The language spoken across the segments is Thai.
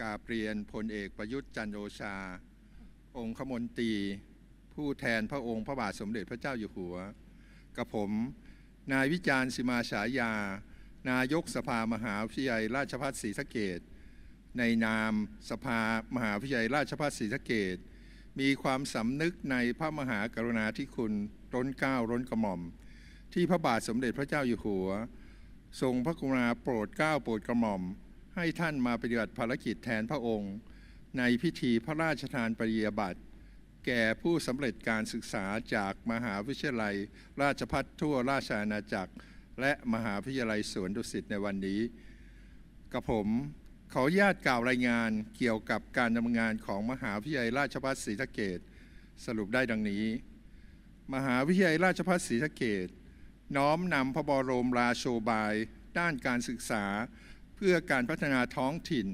กาเรียนพลเอกประยุทธ์จันทร์โอชา องคมนตรี ผู้แทนพระองค์พระบาทสมเด็จพระเจ้าอยู่หัว กับผม นายวิจารณ์สิมาฉายา นายกสภามหาวิทยาลัยราชภัฏศรีสะเกดในนามสภามหาวิทยาลัยราชภัฏศรีสะเกดมีความสำนึกในพระมหากรุณาธิคุณร้นเก้าร้นกระหม่อม ที่พระบาทสมเด็จพระเจ้าอยู่หัว ทรงพระกรุณาโปรดเกล้าโปรดกระหม่อม ให้ท่านมาปฏิบัติภารกิจแทนพระองค์ ในพิธีพระราชทานปริญญาบัตรแก่ผู้สำเร็จการศึกษาจากมหาวิทยาลัย ราชภัฏทั่วราชอาณาจักร และมหาวิทยาลัยสวนดุสิตในวันนี้กับผมขออนุญาตกล่าวรายงานเกี่ยวกับการดำเนินงานของมหาวิทยาลัยราชภัฏศรีสะเกดสรุปได้ดังนี้ มหาวิทยาลัยราชภัฏศรีสะเกดน้อมนำพระบรมราโชบาย ด้านการศึกษา เพื่อการพัฒนาท้องถิ่น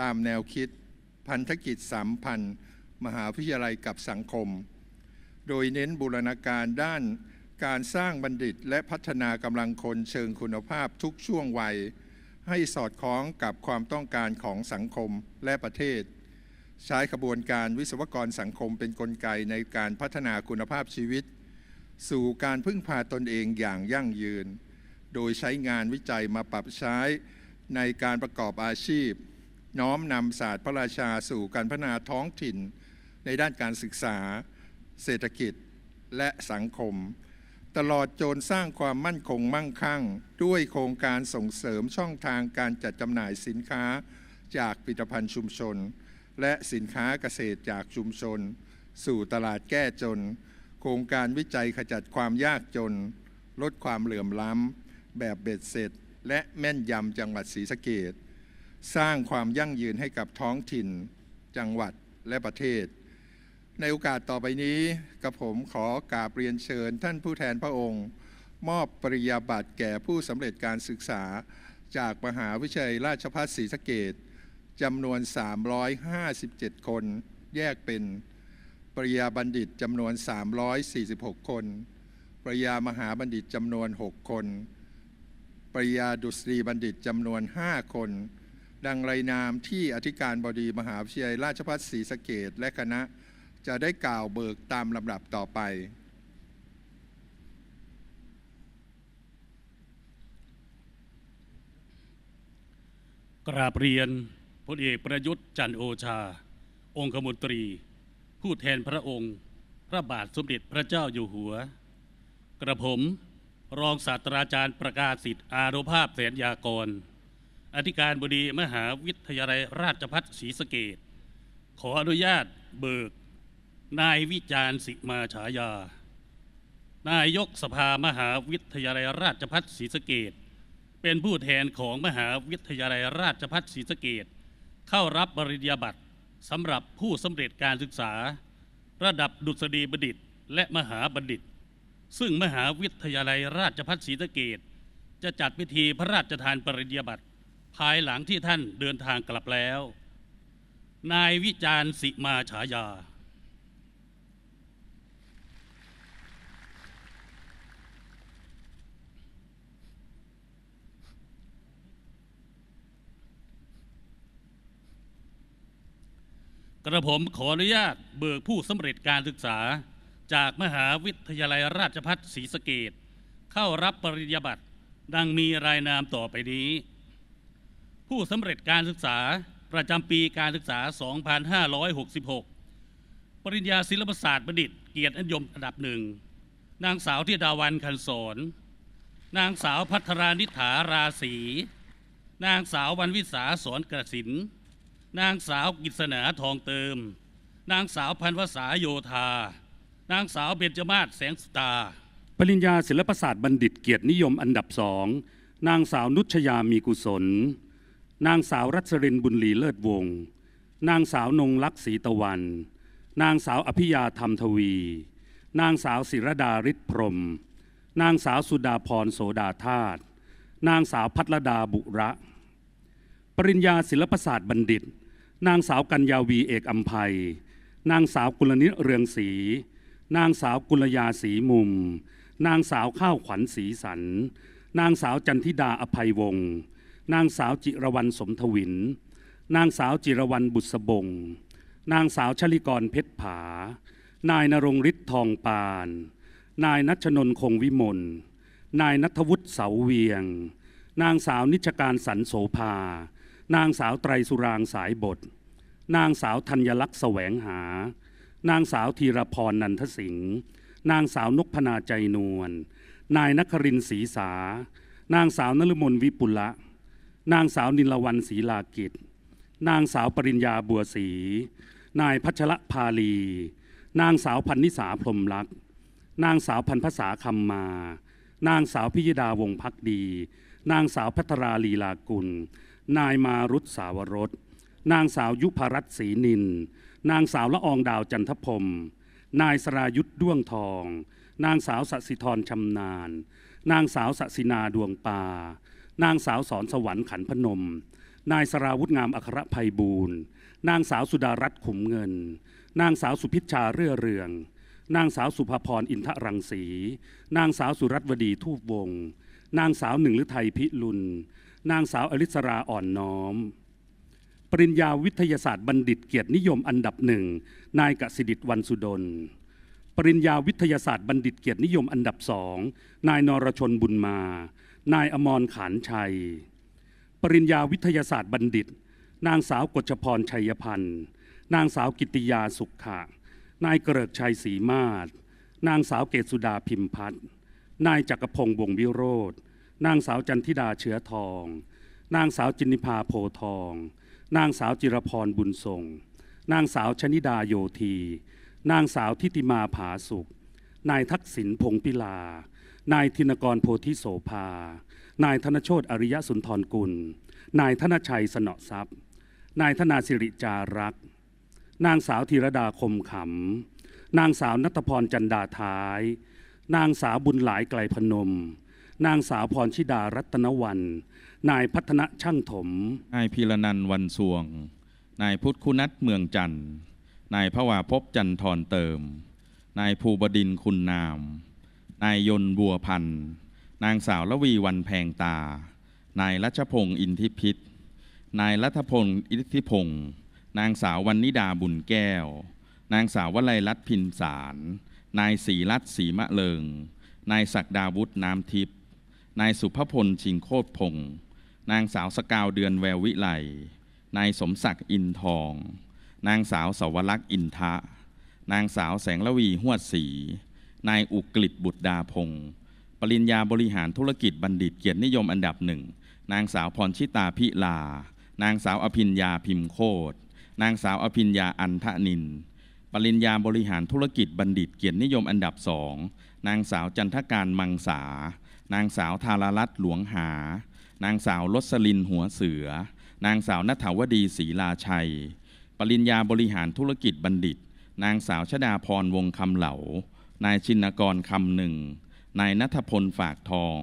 ตามแนวคิด พันธกิจสามพันมหาวิทยาลัยกับสังคม โดยเน้นบูรณาการด้านการสร้างบัณฑิตและพัฒนากำลังคนเชิงคุณภาพทุกช่วงวัย ให้สอดคล้องกับความต้องการของสังคมและประเทศ ใช้ขบวนการวิศวกรสังคมเป็นนกลไกในการพัฒนาคุณภาพชีวิต สู่การพึ่งพาตนเองอย่างยั่งยืน โดยใช้งานวิจัยมาปรับใช้ ในการประกอบอาชีพ น้อมนำศาสตร์พระราชาสู่การพัฒนาท้องถิ่น ในด้านการศึกษา เศรษฐกิจและสังคม ตลอดจนสร้างความมั่นคงมั่งคั่ง ด้วยโครงการส่งเสริมช่องทางการจัดจำหน่ายสินค้าจากผลิตภัณฑ์ชุมชน และสินค้าเกษตรจากชุมชน สู่ตลาดแก้จน โครงการวิจัยขจัดความยากจน ลดความเหลื่อมล้ำ แบบเบ็ดเสร็จ และแม่นยำจังหวัดศรีสะเกดสร้างความยั่งยืนให้กับท้องถิ่น จังหวัดและประเทศ ในโอกาสต่อไปนี้กับผมขอกราบเรียนเชิญท่านผู้แทนพระองค์ มอบปริญญาบัตรแก่ผู้สำเร็จการศึกษา จากมหาวิทยาลัยราชภัฏศรีสะเกดจำนวน 357 คน แยกเป็น ปริญญาบัณฑิตจำนวน 346 คน ปริญญามหาบัณฑิตจำนวน 6 คน ปริญญาดุษฎีบัณฑิตจำนวน 5 คน ดังรายนามที่อธิการบดีมหาวิทยาลัยราชภัฏศรีสะเกดและคณะจะได้กล่าวเบิกตามลำดับต่อไป กราบเรียนพลเอกประยุทธ์จันโอชา องคมนตรี ผู้แทนพระองค์ พระบาทสมเด็จพระเจ้าอยู่หัว กระผม รองศาสตราจารย์ประกาศสิทธิ์อารุภาพแสนยากร อธิการบดีมหาวิทยาลัยราชภัฏศรีสเกดขออนุญาตเบิก นายวิจารณ์สิมาฉายา นายกสภามหาวิทยาลัยราชภัฏศรีสเกดเป็นผู้แทนของมหาวิทยาลัยราชภัฏศรีสเกดเข้ารับปริญญาบัตรสำหรับผู้สำเร็จการศึกษา ระดับดุษฎีบัณฑิตและมหาบัณฑิต ซึ่งมหาวิทยาลัยราชภัฏศรีสะเกดจะจัดพิธีพระราชทานปริญญาบัตรภายหลังที่ท่านเดินทางกลับแล้ว นายวิจารณ์สิมาฉายา กระผมขออนุญาตเบิกผู้สำเร็จการศึกษา จากมหาวิทยาลัยราชภัฏศรีสะเกดเข้ารับปริญญาบัตรดังมีรายนามต่อไปนี้ ผู้สำเร็จการศึกษาประจำปีการศึกษา 2566 ปริญญาศิลปศาสตร์บัณฑิต เกียรตินิยมอันดับหนึ่ง นางสาวที่ดาวันคันสอนนางสาวพัทรานิฐาราศีนางสาววันวิสาสอนกระสิน นางสาวกิษณาทองเติม นางสาวพันวษาโยธา นางสาวเบญจมาศแสงสตา ปริญญาศิลปศาสตร์บัณฑิตเกียรตินิยมอันดับสองนางสาวนุชยามีกุศล นางสาวรัชรินบุญลีเลิศวงศ์นางสาวนงลักษ์ศรีตะวัน นางสาวอภิยาธรรมทวี นางสาวศิรดาฤทธิพรม นางสาวสุดาพรโสดาธาตุนางสาวพัทรดาบุระ ปริญญาศิลปศาสตร์บัณฑิต นางสาวกัญญาวีเอกอัมภัย นางสาวกุลนิษเรืองศรี นางสาวกุลยาศรีมุม นางสาวข้าวขวัญศรีสัน นางสาวจันทิดาอภัยวงศ์นางสาวจิรวรรณสมทวิน นางสาวจิรวรรณบุษบง นางสาวชลิกรเพชรผา นายนรงฤทธิ์ทองปาน นายนัชนนคงวิมล นายนัทวุฒิเสาเวียง นางสาวนิชการสันโสภา นางสาวไตรสุรางสายบท นางสาวธัญลักษณ์แสวงหา นางสาวธีรพรนันทสิงห์นางสาวนกพนาใจนวลนายนครินศรีสา นางสาวนฤมลวิปุละ นางสาวนิลวันศรีลากิจ นางสาวปริญญาบัวศรีนายพัชรพาลี นางสาวพันนิสาพรมลักษ์นางสาวพันภาษาคำมา นางสาวพิยดาวงพักดี นางสาวพัทราลีลากุล นายมารุตสาวรสนางสาวยุพรัตน์ศรีนิน นางสาวละอองดาวจันทพรมนายสรายุทธด้วงทอง นางสาวสสิธรชำนาญ นางสาวสสินาดวงปา นางสาวสอนสวรรค์ขันพนม นายสราวุธงามอัครภัยบูรณ์ นางสาวสุดารัตน์ขุมเงิน นางสาวสุพิชชาเรื่อเรือง นางสาวสุภพรอินทรังสี นางสาวสุรัตวดีทูปวง นางสาวหนึ่งฤทัยพิลุลนางสาวอลิสราอ่อนน้อม ปริญญาวิทยาศาสตร์บัณฑิตเกียรตินิยมอันดับหนึ่งนายกสิดิตวันสุดล ปริญญาวิทยาศาสตร์บัณฑิตเกียรตินิยมอันดับสองนายนรชนบุญมา นายอมรขานชัย ปริญญาวิทยาศาสตร์บัณฑิต นางสาวกฎชพรชัยพันธ์นางสาวกิติยาสุขขะนายเกริกชัยศรีมาศนางสาวเกศสุดาพิมพัฒน์นายจักรพงศ์วงวิโรธนางสาวจันทิดาเชื้อทอง นางสาวจินนิพาโพทอง นางสาวจิรพรบุญทรง นางสาวชนิดาโยธี นางสาวทิติมาผาสุข นายทักษิณพงพิลา นายธินกรโพธิโสภา นายธนโชตอริยสุนทรกุล นายธนชัยสนอทรัพย์ นายธนาสิริจารักษ์นางสาวธีรดาคมขำ นางสาวนัทพรจันดาท้าย นางสาวบุญหลายไกลพนม นางสาวพรชิดารัตนวัน นายพัฒนช่างถม นายพีรนันท์วันสวง นายพุทธคุณัตเมืองจันทร์ นายพระวาพบจันทรเติม นายภูบดินคุณนาม นายยนต์บัวพันธ์ นางสาวละวีวันแพงตา นายรัชพงศ์อินทิพิษ นายรัฐพลอิทธิพงศ์ นางสาววันนิดาบุญแก้ว นางสาววลัยรัตน์พินสาร นายศรีรัตน์ศรีมะเลิง นายศักดาวุฒิน้ำทิพย์ นายสุภพลชิงโคตรพงศ์ นางสาวสกาวเดือนแวววิไลนายสมศักดิ์อินทอง นางสาวสวรักษ์อินทะ นางสาวแสงละวีหวดศรีนายอุกฤษบุตรดาพงศ์ปริญญาบริหารธุรกิจบัณฑิตเกียรตินิยมอันดับหนึ่ง นางสาวพรชิตาพิลา นางสาวอภิญญาพิมโคตร นางสาวอภิญญาอันทนิน ปริญญาบริหารธุรกิจบัณฑิตเกียรตินิยมอันดับสอง นางสาวจันทการมังสา นางสาวธารรัตน์หลวงหา นางสาวลสลินหัวเสือ นางสาวนัทวดีศรีลาชัย ปริญญาบริหารธุรกิจบัณฑิต นางสาวชดาพรวงคำเหลา นายชินกรคำหนึ่ง นายนัทพลฝากทอง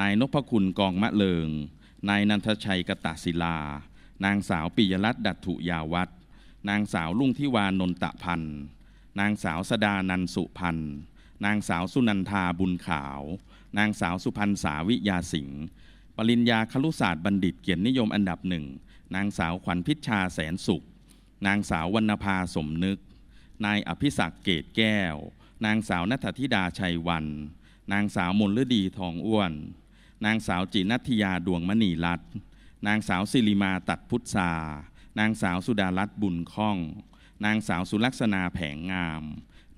นายนพคุณกองมะเลิง นายนันทชัยกตศิลา นางสาวปิยรัตน์ดัตถุยาวัฒน์นางสาวลุงทิวานนตะพันธ์นางสาวสดานันสุพันธ์นางสาวสุนันทาบุญขาว นางสาวสุพันษาวิยาสิงห์ ปริญญาครุศาสตร์บัณฑิตเกียรตินิยมอันดับหนึ่ง นางสาวขวัญพิชชาแสนสุข นางสาววรรณภาสมนึก นายอภิศักดิ์เกตแก้ว นางสาวนัทธิดาชัยวัน นางสาวมนฤดีทองอ้วน นางสาวจินัทยาดวงมณีรัตน์นางสาวสิริมาตัดพุทธานางสาวสุดารัตน์บุญคล่อง นางสาวสุลักษณาแผงงาม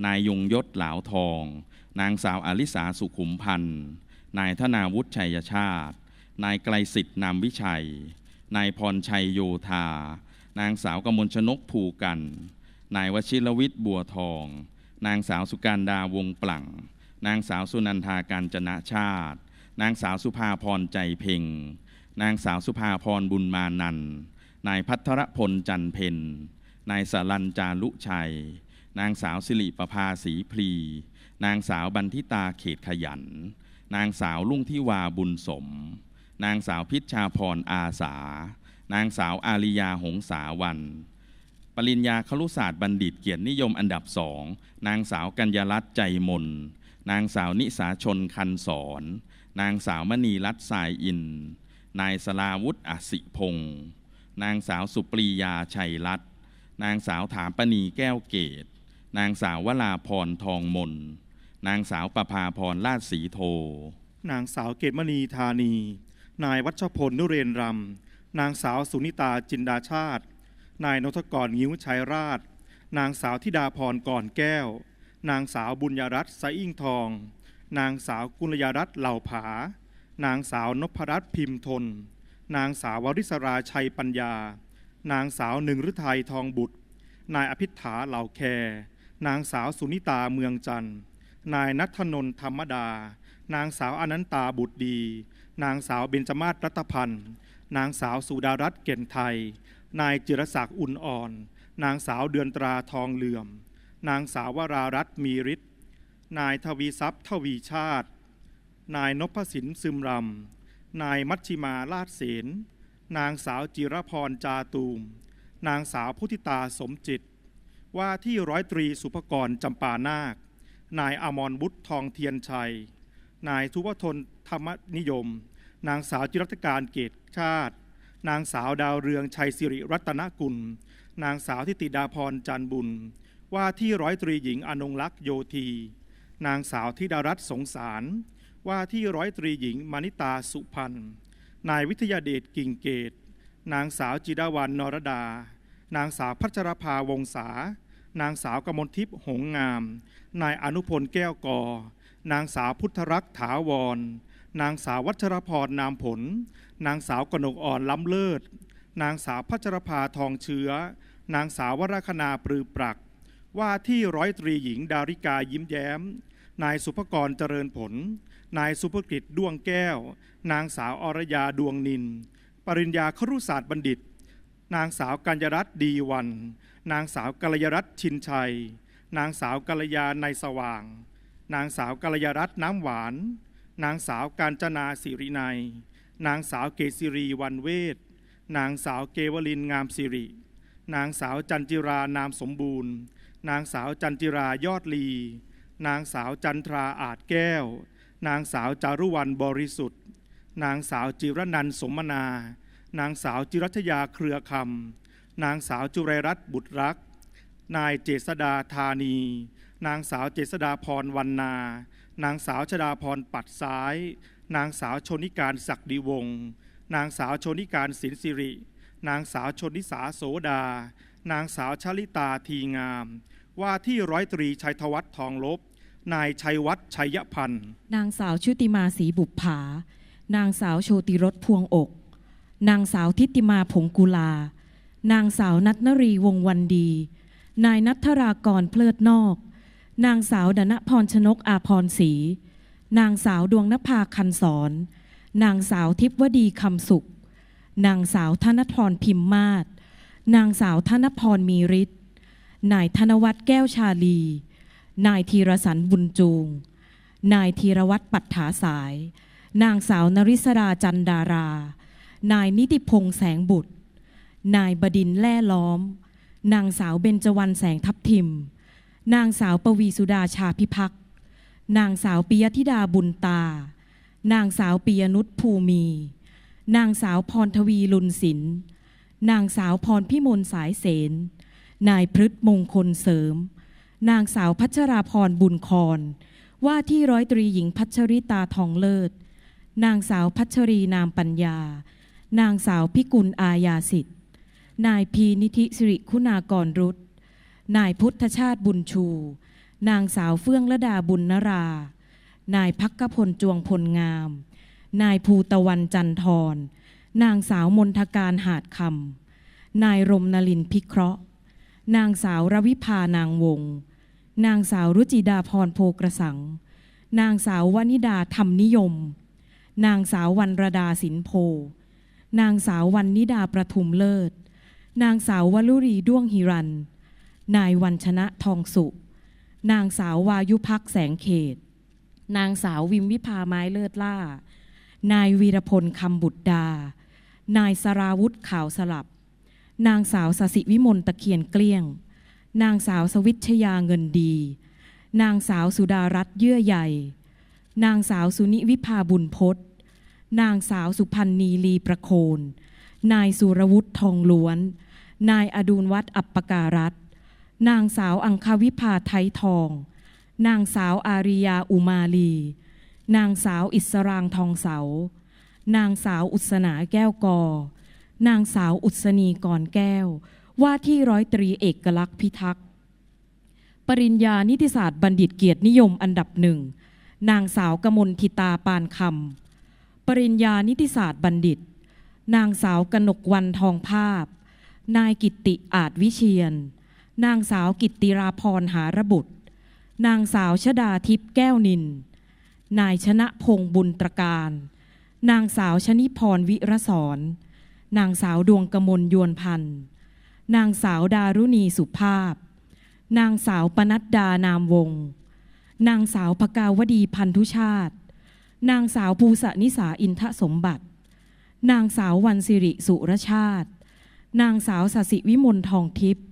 นายยงยศเหลาทอง นางสาวอลิสาสุขุมพันธ์ นายธนาวุฒิชัยชาติ นายไกลสิทธิ์นามวิชัย นายพรชัยโยธา นางสาวกมลชนกภูกัน นายวชิรวิทย์บัวทอง นางสาวสุการดาวงปลั่ง นางสาวสุนันทาการจนะชาติ นางสาวสุภาพรใจเพ่ง นางสาวสุภาพรบุญมานัน นายพัทรพลจันเพนนายสรัญจารุชัย นางสาวสิริประภาสีพลี นางสาวบันทิตาเขตขยัน นางสาวลุ่งทิวาบุญสม นางสาวพิชชาพรอาสา นางสาวอาริยาหงสาวัน ปริญญาครุศาสตร์บัณฑิตเกียรตินิยมอันดับสอง นางสาวกัญญารัตน์ใจมน นางสาวนิสาชนคันสอน นางสาวมณีรัตน์สายอิน นายสลาวุฒิอสิพงศ์นางสาวสุปรียาชัยรัตน์นางสาวถามปณีแก้วเกต นางสาววราพรทองมน นางสาวประภาพรลาดสีโท นางสาวเกตมณีธานี นายวัชพลนุเรนรำ นางสาวสุนิตาจินดาชาติ นายนทกรงิ้วชัยราช นางสาวธิดาพรก่อนแก้ว นางสาวบุญยรัตน์สอิ่งทอง นางสาวกุลยรัตน์เหล่าผา นางสาวนพรัตน์พิมพ์ทน นางสาววริศราชัยปัญญา นางสาวหนึ่งฤทัยทองบุตร นายอภิษฐาเหล่าแค นางสาวสุนิตาเมืองจันทร์ นายนัทนนทธรรมดา นางสาวอนันตาบุตรดี นางสาวเบญจมาศรัตพันธ์นางสาวสุดารัตน์เก่นไทย นายจิรศักดิ์อุ่นอ่อน นางสาวเดือนตราทองเหลื่อม นางสาววรารัตน์มีฤทธิ์นายทวีทรัพย์ทวีชาติ นายนพสินซึมรำนายมัชชิมาลาดเสนนางสาวจิรพรจาตูม นางสาวพุทธิตาสมจิต ว่าที่ร้อยตรีสุภกรจำปานาค นายอมรบุตรทองเทียนชัย นายทุวทนธรรมนิยม นางสาวจิรัตการเกตชาติ นางสาวดาวเรืองชัยสิริรัตนกุล นางสาวทิติดาพรจันบุญ ว่าที่ร้อยตรีหญิงอนงลักษ์โยธี นางสาวธิดารัตน์สงสาร ว่าที่ร้อยตรีหญิงมานิตาสุพันธ์นายวิทยาเดชกิ่งเกต นางสาวจิดาวันนรดา นางสาวพัชรภาวงศา นางสาวกมลทิพย์หงงาม นายอนุพลแก้วกอ นางสาวพุทธรักษ์ถาวร นางสาววัชรพรนามผล นางสาวกนกอ่อนล้ำเลิศ นางสาวพัชรภาทองเชื้อ นางสาววรคณาปรือปรัก ว่าที่ร้อยตรีหญิงดาริกายิ้มแย้ม นายสุภกรเจริญผล นายสุภกิจด้วงแก้ว นางสาวอรยาดวงนิน ปริญญาครุศาสตร์บัณฑิต นางสาวกัญญรัตน์ดีวัน นางสาวกัลยรัตน์ชินชัย นางสาวกัลยาในสว่าง นางสาวกัลยารัตน์น้ำหวาน นางสาวการจนาสิรินัยนางสาวเกษิรีวันเวทนางสาวเกวลินงามสิริ นางสาวจันจิรานามสมบูรณ์ นางสาวจันจิรายอดลี นางสาวจันทราอาจแก้ว นางสาวจารุวรรณบริสุทธิ์ นางสาวจิรนันสมนา นางสาวจิรัชยาเครือคำนางสาวจุไรรัตน์บุตรรัก นายเจษดาธานี นางสาวเจษดาพรวันนา นางสาวชดาพรปัดซ้าย นางสาวชนิการศักดิวงศ์นางสาวชนิการสินสิริ นางสาวชนิสาโสดา นางสาวชลิตาทีงาม ว่าที่ร้อยตรีชัยธวัฒน์ทองลบ นายชัยวัฒน์ชัยพันธ์ นางสาวชุติมาศรีบุปผา นางสาวโชติรสพวงอก นางสาวทิติมาผงกุลา นางสาวนัทนรีวงวันดี นายนัทธรากรเพลิดนอก นางสาวดนพรชนกอาพรศรี นางสาวดวงนภาคันสอนนางสาวทิพวดีคำสุข นางสาวธนพรพิมมาศ นางสาวธนพรมีฤทธิ์ นายธนวัฒน์แก้วชาลี นายธีรสันบุญจูง นายธีรวัตรปัตถาสาย นางสาวนริศราจันดารา นายนิติพงษ์แสงบุตร นายบดินแล่ล้อม นางสาวเบญจวรรณแสงทับทิม นางสาวปวีสุดาชาพิพักษ์นางสาวปิยธิดาบุญตา นางสาวปิยนุชภูมี นางสาวพรทวีลุนศิลป์นางสาวพรพิมลสายเสน นายพฤษมงคลเสริม นางสาวพัชราพรบุญครว่าที่ร้อยตรีหญิงพัชริตาทองเลิศ นางสาวพัชรีนามปัญญา นางสาวพิกุลอาญาสิทธิ์ นายพีนิธิสิริคุณากรรุต นายพุทธชาติบุญชู นางสาวเฟื่องระดาบุญนรา นายพักกพลจวงพลงาม นายภูตะวันจันทร นางสาวมนทการหาดคำ นายรมนลินพิเคราะห์ นางสาวรวิภานางวง นางสาวรุจิดาพรโพกระสัง นางสาววนิดาธรรมนิยม นางสาววันรดาสินโพ นางสาววันนิดาประทุมเลิศ นางสาววลุรีด้วงหิรัน นายวันชนะทองสุ นางสาววายุพักแสงเขต นางสาววิมวิภาไม้เลิศล่า นายวีรพลคำบุตรดา นายสราวุธขาวสลับ นางสาวสสิวิมลตะเคียนเกลี้ยง นางสาวสวิชยาเงินดี นางสาวสุดารัตน์เยื่อใหญ่ นางสาวสุนิวิภาบุญพศนางสาวสุพันธ์นีลีประโคน นายสุรวุฒิทองล้วน นายอดุลวัฒน์อัปปการัต นางสาวอังคาวิภาไทยทอง นางสาวอาริยาอุมาลี นางสาวอิสรางทองเสา นางสาวอุศนาแก้วกอ นางสาวอุศนีกรแก้ว ว่าที่ร้อยตรีเอกลักษณ์พิทักษ์ ปริญญานิติศาสตร์บัณฑิตเกียรตินิยมอันดับหนึ่ง นางสาวกมลทิตาปานคำ ปริญญานิติศาสตร์บัณฑิต นางสาวกนกวันทองภาพ นายกิติอาจวิเชียน นางสาวกิตติราพรหาระบุตร นางสาวชดาทิพย์แก้วนิน นายชนะพงบุญตรการ นางสาวชนิพรวิรสอนนางสาวดวงกมลยวนพันธ์ นางสาวดารุณีสุภาพ นางสาวปนัดดานามวงศ์นางสาวพกาวดีพันธุชาติ นางสาวภูสนิสาอินทสมบัติ นางสาววันสิริสุรชาติ นางสาวสสิวิมลทองทิพย์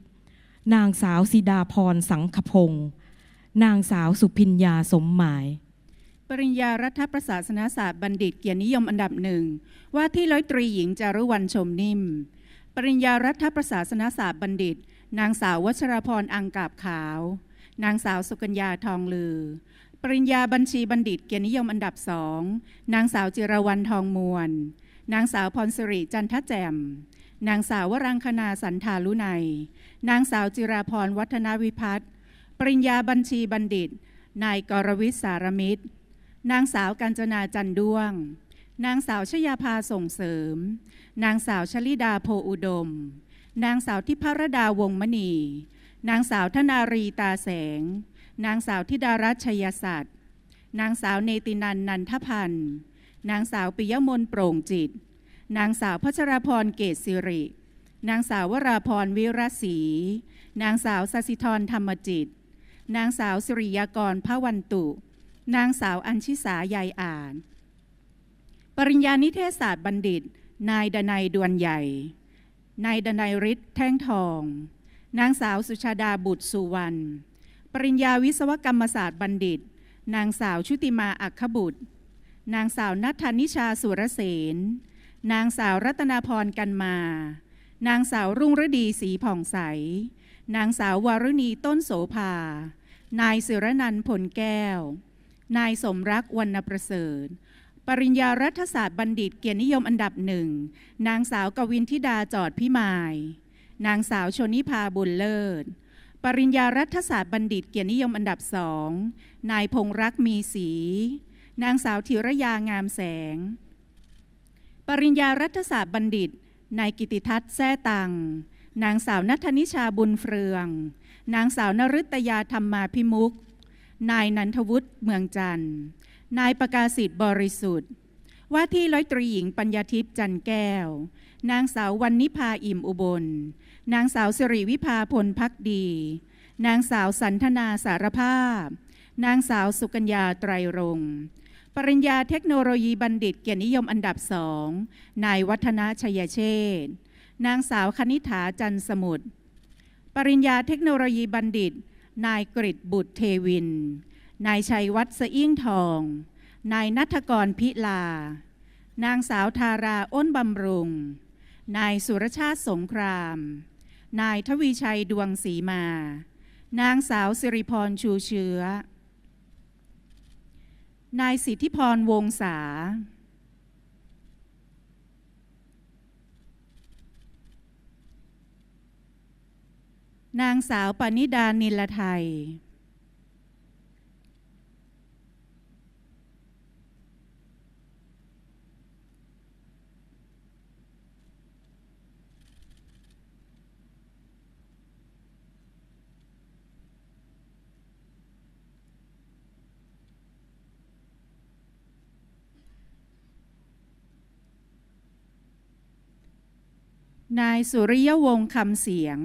นางสาวสิดาพรสังคพงศ์นางสาวสุพิญญาสมหมาย ปริญญารัฐประศาสนศาสตร์บัณฑิตเกียรตินิยมอันดับหนึ่ง ว่าที่ร้อยตรีหญิงจารุวรรณชมนิ่ม ปริญญารัฐประศาสนศาสตร์บัณฑิต นางสาววัชรพรอังกาบขาว นางสาวสุกัญญาทองลือ ปริญญาบัญชีบัณฑิตเกียรตินิยมอันดับสอง นางสาวจิรวรรณทองมวล นางสาวพรสิริจันทแจ่ม นางสาววรังคณาสันทาลุไนยนางสาวจิราพรวัฒนวิพัฒน์ปริญญาบัญชีบัณฑิต นายกรวิทย์สารมิตร นางสาวกัญจนาจันด้วง นางสาวชยาภาส่งเสริม นางสาวชลิดาโพอุดม นางสาวทิพรดาวงมณี นางสาวธนารีตาแสง นางสาวธิดารัชยศัตร์นางสาวเนตินันนันทพันธ์ นางสาวปิยมนโปร่งจิต นางสาวพัชรพรเกศสิริ นางสาววราพรวิรศรีนางสาวสสิธรธรรมจิต นางสาวสิริยากรพระวันตุ นางสาวอัญชิสายายอ่าน ปริญญานิเทศศาสตร์บัณฑิต นายดนัยดวนใหญ่ นายดนัยฤทธิ์แท่งทอง นางสาวสุชาดาบุตรสุวรรณ ปริญญาวิศวกรรมศาสตร์บัณฑิต นางสาวชุติมาอัคคบุตร นางสาวนัทธนิชาสุรเสน นางสาวรัตนาพรกันมา นางสาวรุ่งฤดีศรีผ่องใส นางสาววารุณีต้นโสภา นายศิรนันผลแก้ว นายสมรักวรรณประเสริฐ ปริญญารัฐศาสตร์บัณฑิตเกียรตินิยมอันดับหนึ่ง นางสาวกวินทิดาจอดพิมาย นางสาวชนิพาบุญเลิศ ปริญญารัฐศาสตร์บัณฑิตเกียรตินิยมอันดับสอง นายพงรักมีศรี นางสาวธีรยางามแสง ปริญญารัฐศาสตร์บัณฑิต นายกิติทัศน์แซ่ตัง นางสาวนัทนิชาบุญเฟือง นางสาวนฤตยาธรรมาพิมุก นายนันทวุฒิเมืองจันทร์ นายประกาศสิทธิ์บริสุทธิ์ ว่าที่ร้อยตรีหญิงปัญญาทิพย์จันแก้ว นางสาววันนิพาอิ่มอุบล นางสาวสิริวิภาพลพักดี นางสาวสันทนาสารภาพ นางสาวสุกัญญาไตรรงค์ ปริญญาเทคโนโลยีบัณฑิตเกียรตินิยมอันดับสองนายวัฒนาชัยเชษฐ์นางสาวคณิษฐาจันสมุทรปริญญาเทคโนโลยีบัณฑิต นายกริตบุตรเทวิน นายชัยวัฒน์สอิ่งทอง นายนัทกรพิลา นางสาวทาราอ้นบำรุง นายสุรชาติสงคราม นายทวีชัยดวงศรีมา นางสาวสิริพรชูเชื้อ นายสิทธิพรวงศา นางสาวปณิดานิลไทย นายสุริยวงศ์คำเสียง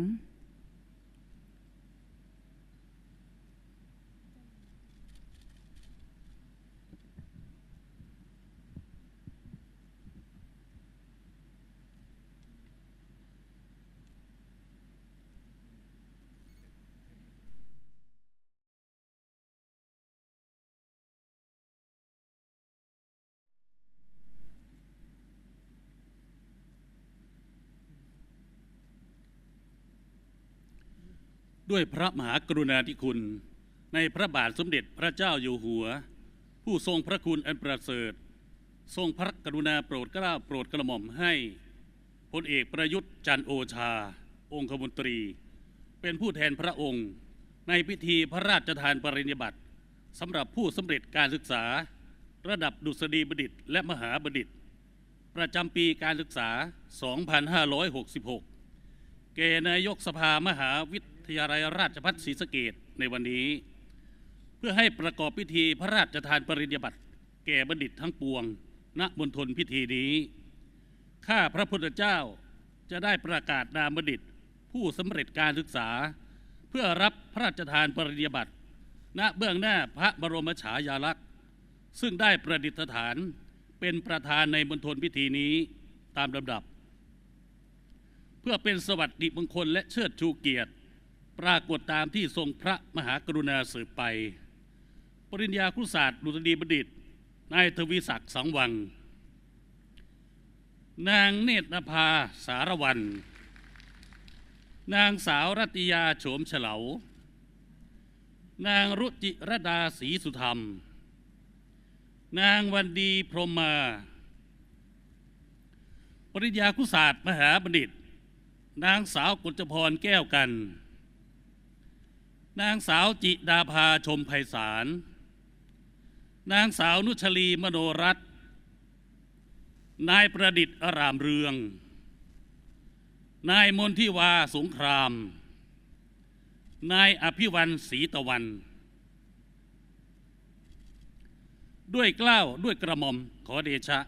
ด้วยพระมหากรุณาธิคุณ ในพระบาทสมเด็จพระเจ้าอยู่หัว ผู้ทรงพระคุณอันประเสริฐ ทรงพระกรุณาโปรดเกล้าโปรดกระหม่อมให้พลเอกประยุทธ์จันโอชา องคมนตรี เป็นผู้แทนพระองค์ ในพิธีพระราชทานปริญญาบัตรสำหรับผู้สำเร็จการศึกษา ระดับดุษฎีบัณฑิตและมหาบัณฑิต ประจำปีการศึกษา 2566 แก่นายกสภามหาวิท ทยาลัยราชภัฏศรีสะเกดในวันนี้ เพื่อให้ประกอบพิธีพระราชทานปริญญาบัตรแก่บัณฑิตทั้งปวง ณมณฑลพิธีนี้ ข้าพระพุทธเจ้าจะได้ประกาศนามบัณฑิตผู้สำเร็จการศึกษา เพื่อรับพระราชทานปริญญาบัตรณเบื้องหน้าพระบรมฉายาลักษณ์ ซึ่งได้ประดิษฐานเป็นประธานในมณฑลพิธีนี้ตามลำดับ เพื่อเป็นสวัสดิมงคลและเชิดชูเกียรติ ปรากฏตามที่ทรงพระมหากรุณาสืบไป ปริญญาครุศาสตร์ดุษฎีบัณฑิต นายทวีศักดิ์สังวัง นางเนตรนภาสารวัน นางสาวรัตยาโฉมเฉลานางรุจิรดาศรีสุธรรม นางวันดีพรหมมา ปริญญาคุศาสตร์มหาบัณฑิต นางสาวกุจพรแก้วกัน นางสาวจิดาภาชมไพศาล นางสาวนุชลีมโนรัตนายประดิษฐ์อารามเรือง นายมนทิวาสงคราม นายอภิวันศรีตะวัน ด้วยเกล้าวด้วยกระหม่อมขอเดชะ